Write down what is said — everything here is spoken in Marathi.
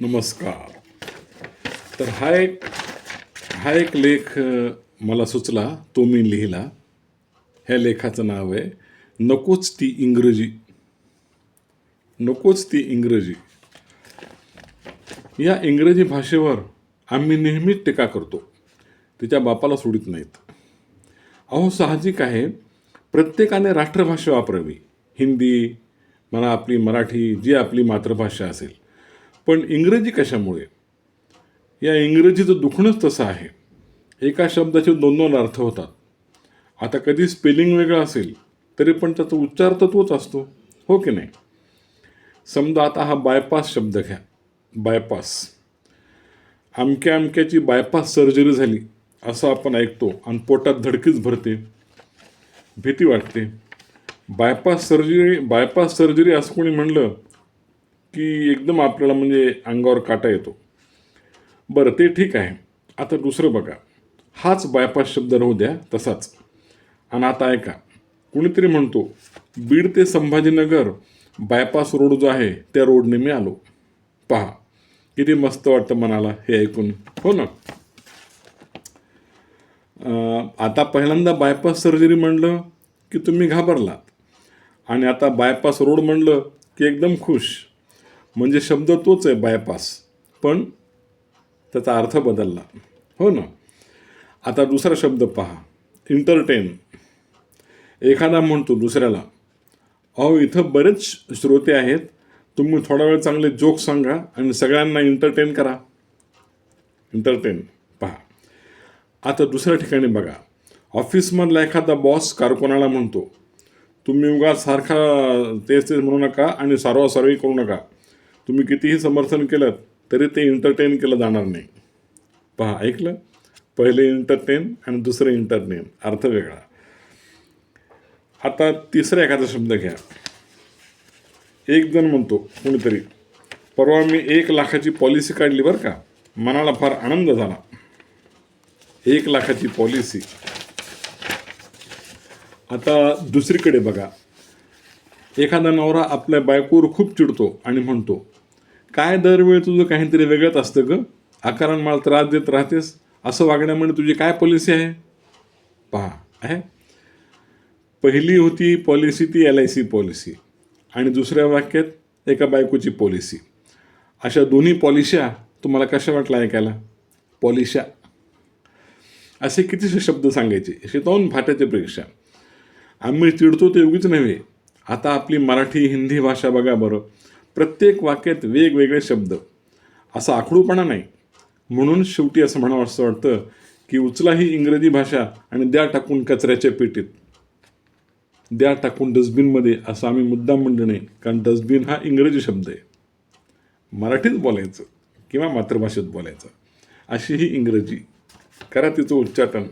नमस्कार. तर हा एक हा एक लेख मला सुचला तो मी लिहिला. ह्या लेखाचं नाव आहे नकोच ती इंग्रजी. नकोच ती इंग्रजी. या इंग्रजी भाषेवर आम्ही नेहमीच टीका करतो. तिच्या बापाला सोडित नाहीत. अहो साहजिक आहे प्रत्येकाने राष्ट्रभाषा वापरावी. हिंदी म्हणा आपली मराठी जी आपली मातृभाषा असेल. पण इंग्रजी कशामुळे? या इंग्रजीचं दुखणंच तसं आहे. एका शब्दाचे दोन दोन अर्थ होतात. आता कधी स्पेलिंग वेगळं असेल तरी पण त्याचा उच्चार तर तोच असतो हो की नाही? समजा आता हा बायपास शब्द घ्या. बायपास अमक्या अमक्याची बायपास सर्जरी झाली असं आपण ऐकतो आणि पोटात धडकीच भरते. भीती वाटते. बायपास सर्जरी बायपास सर्जरी असं कोणी म्हणलं की एकदम आपल्याला म्हणजे अंगावर काटा येतो. बरं ते ठीक आहे. आता दुसरं बघा. हाच बायपास शब्द राहू द्या तसाच. आणि आता ऐका. कुणीतरी म्हणतो बीड ते संभाजीनगर बायपास रोड जो आहे त्या रोडने मी आलो. पहा. किती मस्त वाटतं मनाला हे ऐकून. हो ना? आता पहिल्यांदा बायपास सर्जरी म्हणलं की तुम्ही घाबरलात. आणि आता बायपास रोड म्हणलं की एकदम खुश. म्हणजे शब्द तोच आहे बायपास पण त्याचा अर्थ बदलला. हो ना? आता दुसरा शब्द पहा. इंटरटेन एखादा म्हणतो दुसऱ्याला अहो इथं बरेच श्रोते आहेत. तुम्ही थोडा वेळ चांगले जोक सांगा आणि सगळ्यांना एंटरटेन करा. एंटरटेन पहा. आता दुसऱ्या ठिकाणी बघा. ऑफिसमधला एखादा बॉस कारकुनाला म्हणतो तुम्ही उगा सारखा तेच तेच म्हणू नका आणि सारवासारवी करू नका. तुम्ही कितीही समर्थन केलं तरी ते एंटरटेन केलं जाणार नाही. पहा ऐकलं? पहिले एंटरटेन आणि दुसरं इंटरटेन अर्थ वेगळा. आता तिसरा एखादा शब्द घ्या. एक जण म्हणतो कोणीतरी परवा मी एक लाखाची पॉलिसी काढली बरं का. मनाला फार आनंद झाला. एक लाखाची पॉलिसी आता दुसरीकडे बघा. एखादा नवरा आपल्या बायकोवर खूप चिडतो आणि म्हणतो काय दरवेळी तुझं काहीतरी वेगळंच असतं ग? आकारण मला त्रास देत राहतेस. असं वागण्यामुळे तुझी काय पॉलिसी आहे? पहा आहे? पहिली होती पॉलिसी ती एल आय सी पॉलिसी आणि दुसऱ्या वाक्यात एका बायकोची पॉलिसी अशा दोन्ही पॉलिशा तुम्हाला कशा वाटल्या ऐकायला? पॉलिशा असे कितीसे शब्द सांगायचे? शेतावून फाट्याच्या पेक्षा आम्ही चिडतो ते उगीच नव्हे. आता आपली मराठी हिंदी भाषा बघा बरं. प्रत्येक वाक्यात वेगवेगळे शब्द. असा आखडूपणा नाही. म्हणून शेवटी असं म्हणावं असं वाटतं की उचला ही इंग्रजी भाषा आणि द्या टाकून कचऱ्याच्या पेटीत. द्या टाकून डस्टबिनमध्ये असं आम्ही मुद्दाम म्हणलं नाही कारण डस्टबिन हा इंग्रजी शब्द आहे. मराठीत बोलायचं किंवा मातृभाषेत बोलायचं अशी ही इंग्रजी. करा तिचं उच्चाटन.